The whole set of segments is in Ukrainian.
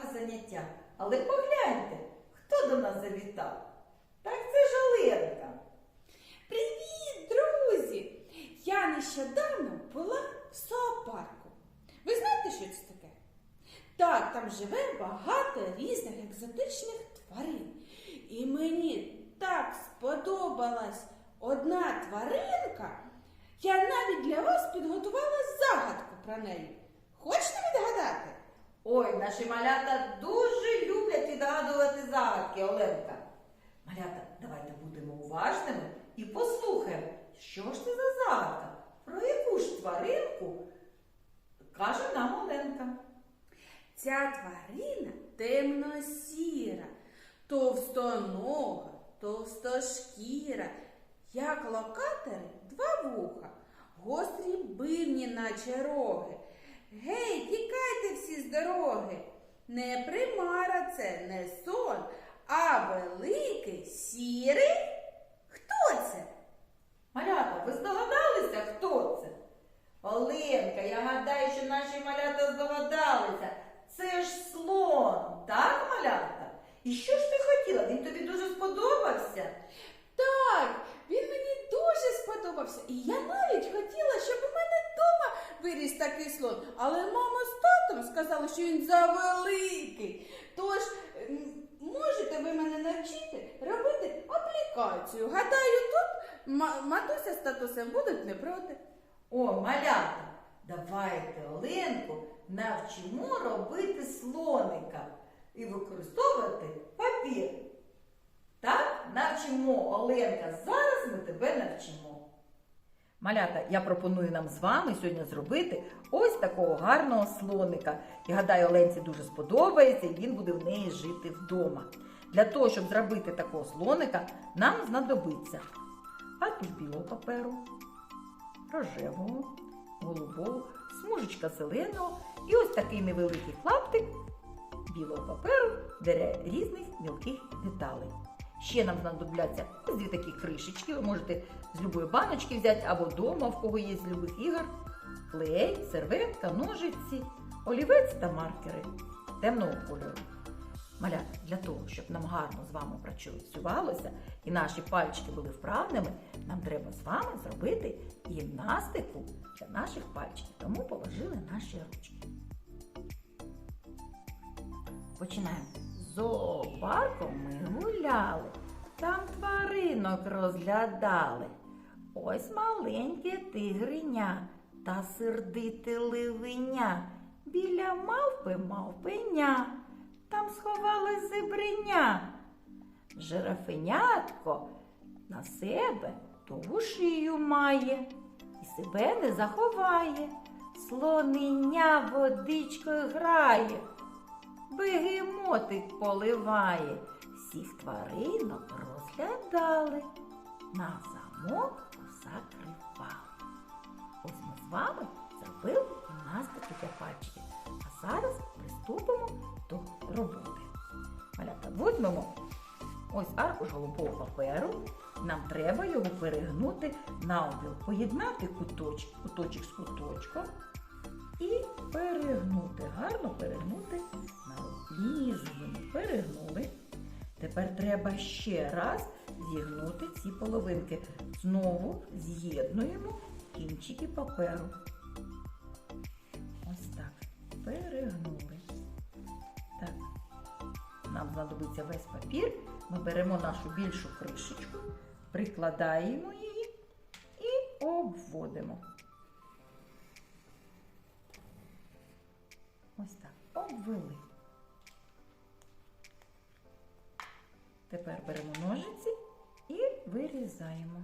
цікаве заняття. Але погляньте, хто до нас завітав? Так це ж Оленка. Привіт, друзі! Я нещодавно була в зоопарку. Ви знаєте, що це таке? Так, там живе багато різних екзотичних тварин. І мені так сподобалась одна тваринка. Я навіть для вас підготувала загадку про неї. Хочете відгадати? Ой, наші малята дуже люблять відгадувати загадки, Оленка. Малята, давайте будемо уважними і послухаємо, що ж це за загадка, про яку ж тваринку каже нам Оленка. Ця тварина темно-сіра, товстонога, товстошкіра, як локатори два вуха, гострі бивні, наче роги. Гей, тікайте всі з дороги. Не примара це, не сон, а великий сірий. Хто це? Малята, ви здогадалися, хто це? Оленка, я гадаю, що наші малята здогадалися. Це ж слон, так, малята? І що ж ти хотіла? Він тобі дуже сподобався? Так, він мені дуже сподобався. І я навіть хотіла, щоб у мене виріс такий слон. Але мама з татом сказали, що він завеликий. Тож можете ви мене навчити робити аплікацію. Гадаю, тут матуся з татусем будуть не проти. О, малята, давайте Оленку навчимо робити слоника і використовувати папір. Так, навчимо Оленка. Зараз ми тебе навчимо. Малята, я пропоную нам з вами сьогодні зробити ось такого гарного слоника. Я гадаю, Оленці дуже сподобається і він буде в неї жити вдома. Для того, щоб зробити такого слоника, нам знадобиться аркуш білого паперу, рожевого, голубого, смужечка зеленого і ось такий невеликий клаптик білого паперу різних мілких деталей. Ще нам знадобляться дві такі кришечки. Ви можете з любої баночки взяти або вдома, в кого є з любих ігор. Клей, серветка, ножиці, олівець та маркери темного кольору. Малята, для того, щоб нам гарно з вами працювалося і наші пальчики були вправними, нам треба з вами зробити гімнастику для наших пальчиків. Тому положили наші ручки. Починаємо. Зоопарком ми гуляли, там тваринок розглядали. Ось маленьке тигриня та сердите ливеня. Біля мавпи мавпеня, там сховали зебреня. Жирафенятко на себе довгу шию має і себе не заховає. Слонення водичкою грає бегемотик поливає, всіх тваринок розглядали, на замок закривали. Ось ми з вами зробили гімнастику для пальчиків. А зараз приступимо до роботи. Малята, візьмемо ось аркуш голубого паперу. Нам треба його перегнути навпіл, поєднати куточок, куточок з куточком і перегнути, гарно перегнути лінії. Перегнули. Тепер треба ще раз зігнути ці половинки. Знову з'єднуємо кінчики паперу. Ось так. Перегнули. Так. Нам знадобиться весь папір. Ми беремо нашу більшу кришечку, прикладаємо її і обводимо. Ось так. Обвели. Тепер беремо ножиці і вирізаємо.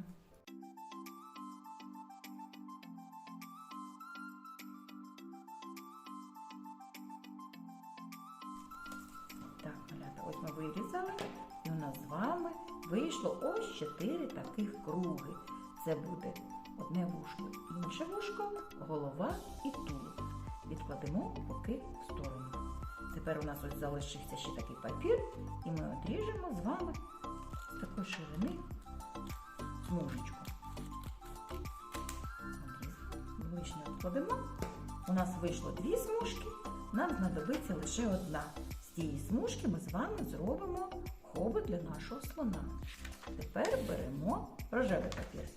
Так, малята, ось ми вирізали, і у нас з вами вийшло ось чотири таких круги. Це буде одне вушко, інше вушко, голова і тулуб. Відкладемо поки в сторону. Тепер у нас ось залишився ще такий папір, і ми одріжемо з вами з такої ширини смужечку. Лишнє відкладемо. У нас вийшло дві смужки, нам знадобиться лише одна. З цієї смужки ми з вами зробимо хобот для нашого слона. Тепер беремо рожевий папір.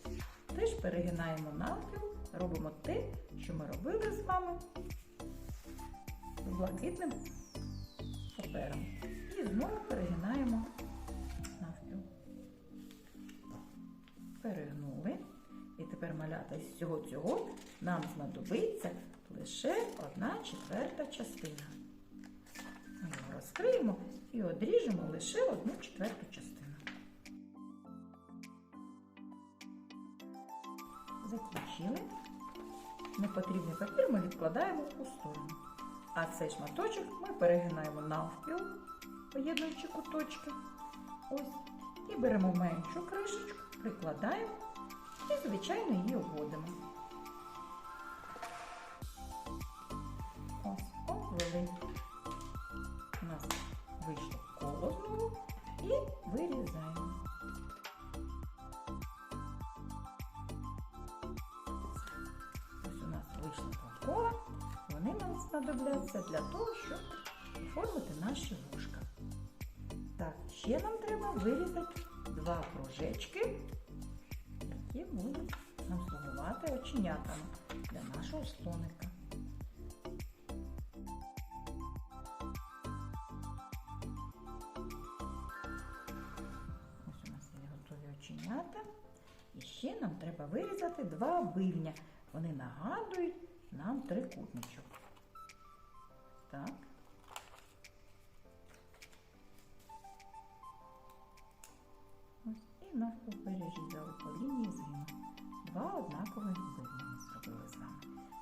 Теж перегинаємо навпіл, робимо те, що ми робили з вами блакитним папером. І знову перегинаємо навпіл. Перегнули. І тепер малята з цього цього нам знадобиться лише одна четверта частина. Розкриємо і одріжемо лише одну четверту частину. Закінчили. Непотрібний папір ми відкладаємо у сторону. А цей шматочок ми перегинаємо навпіл, поєднуючи куточки. Ось. І беремо меншу кришечку, прикладаємо і, звичайно, її обводимо. Ось, обвели. У нас вийшло коло знову і вирізаємо. Знадобляться для того, щоб оформити наші вушка. Так, ще нам треба вирізати два кружечки, які будуть нам слугувати оченятами для нашого слоника. Ось у нас є готові оченята. І ще нам треба вирізати два бивня. Вони нагадують нам трикутничок. Навпіл перерізали по лінії згину. Два однакових бивня ми зробили з вами.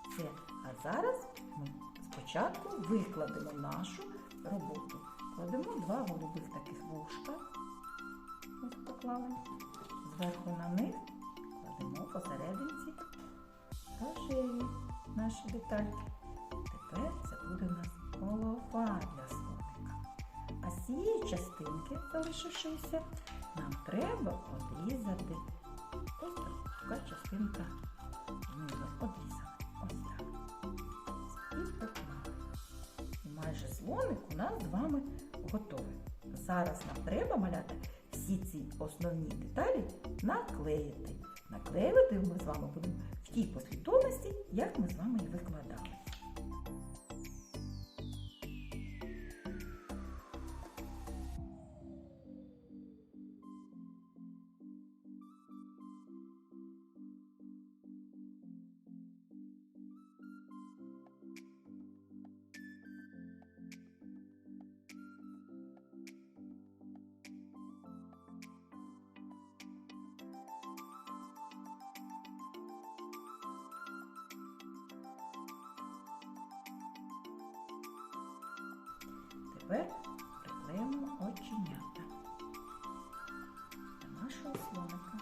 Все. А зараз ми спочатку викладемо нашу роботу. Кладемо два голубих таких вушка. Ось поклали. Зверху на них кладемо посерединці рожеві наші детальки. Тепер це буде у нас голова для слоника. А з цієї частинки, залишившися, нам треба одрізати ось така частинка знизу. Одрізали. Ось так. І поклали. І майже слоник у нас з вами готовий. Зараз нам треба маляти всі ці основні деталі наклеїти. Наклеювати ми з вами будемо в тій послідовності, як ми з вами і викладали. Тепер приклеїмо оченята для нашого слоника.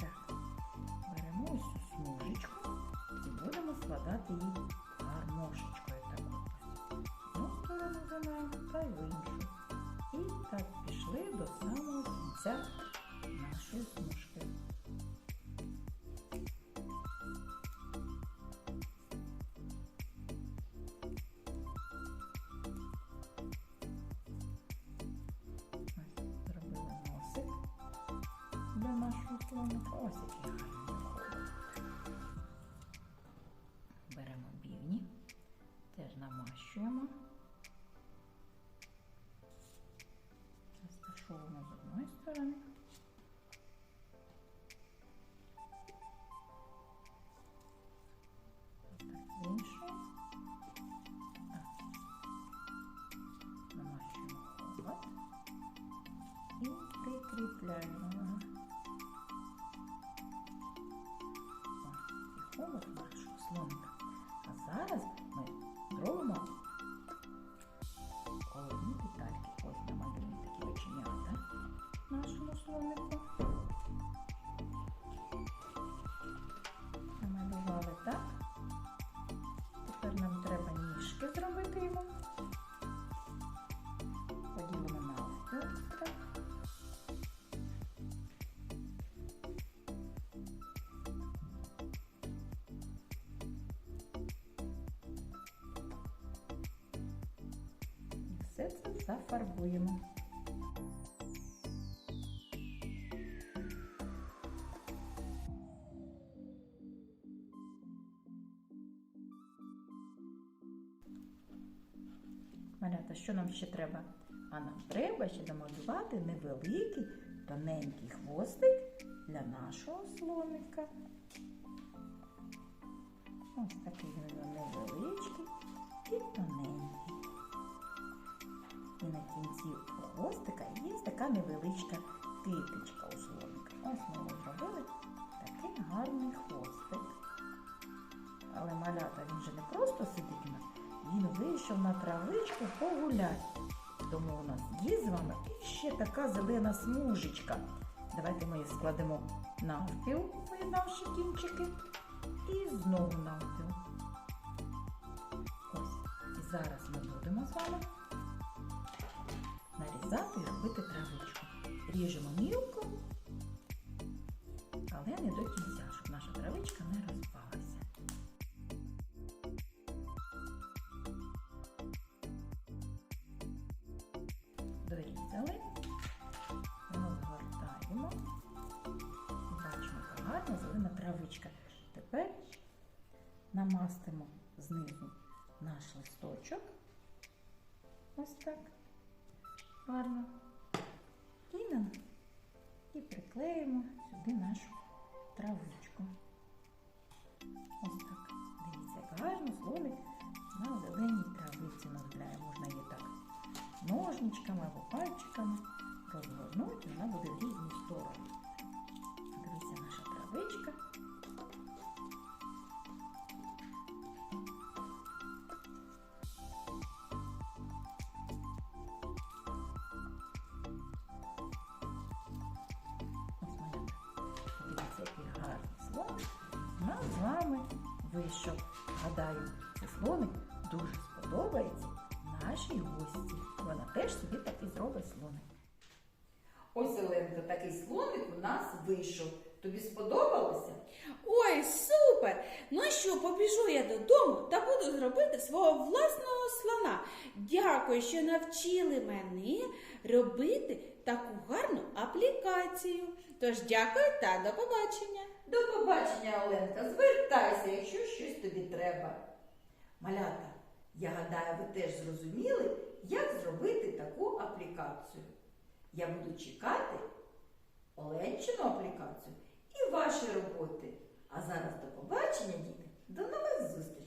Так. Беремо ось і будемо складати її гармошечкою такою. Одну сторону замаємо та й в іншу. І так пішли до самого кінця нашої смужки. Слоника. Ось гарний виходить. Беремо бівні, теж намащуємо. Розташовуємо з одної сторони. Намащуємо холод і прикріпляємо все зафарбуємо. Малята, що нам ще треба? А нам треба ще намалювати невеликий тоненький хвостик для нашого слоника. Ось такий невеличкий така невеличка китичка у слоника. Ось ми зробили такий гарний хвостик. Але малята він же не просто сидить він вийшов на травичку погуляти. Тому у нас є з вами ще така зелена смужечка. Давайте ми її складемо навпіл, поєднавши кінчики, і знову навпіл. Ось. І зараз ми будемо з вами нарізати і робити травичку. Ріжемо мілко, але не до кінця, щоб наша травичка не розпалася. Дорізали, розгортаємо. Бачимо, яка гарна зелена травичка. Тепер намастимо знизу наш листочок. Ось так. Гарно. І, і приклеїмо сюди нашу травичку. Ось так. Дивіться, як гарно слоник на зеленій травиці назвляє. Можна її так ножничками або пальчиками розгорнути, вона буде в різні сторони. Дивіться, наша травичка. Вийшов. Гадаю, цей слоник дуже сподобається нашій гості. Вона теж собі такий зробить слоник. Ось, Оленко, такий слоник у нас вийшов. Тобі сподобалося? Ой, супер! Ну що, побіжу я додому та буду зробити свого власного слона. Дякую, що навчили мене робити таку гарну ситуацію. Тож дякую та до побачення. До побачення, Оленка. Звертайся, якщо щось тобі треба. Малята, я гадаю, ви теж зрозуміли, як зробити таку аплікацію. Я буду чекати Оленчину аплікацію і ваші роботи. А зараз до побачення, діти, до нових зустрічей!